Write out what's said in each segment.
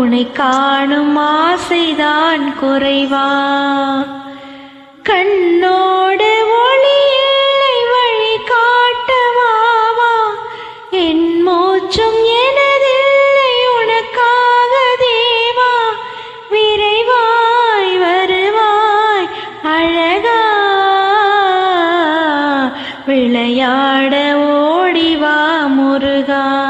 உனை காணும் ஆசைதான் குறைவா. கண்ணோடு ஒளி இல்லை வழி காட்டவாவா என் மூச்சும் எனதில்லை உனக்காக தேவா. விரைவாய் வருவாய் அழகா. விளையாட ஓடிவா முருகா.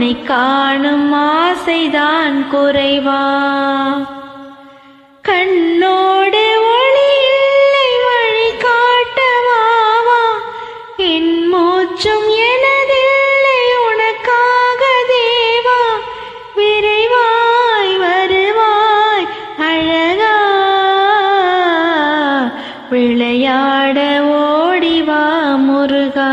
உன்னை காணும் ஆசைதான் குறைவா? கண்ணோடு ஒளி இல்லை வழி காட்டவாவா? என் மூச்சும் எனதில்லை உனக்காக தேவா? விரைவாய் வருவாய் அழகா? விளையாட ஓடிவா முருகா?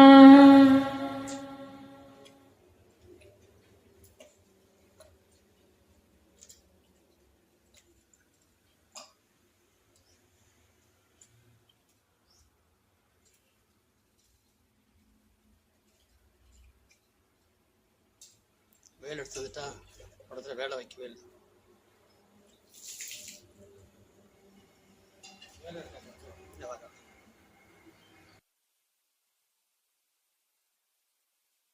வேல் எடுத்துக்கிட்டா படத்துல வேலை வைக்கவே இல்லை. வேலை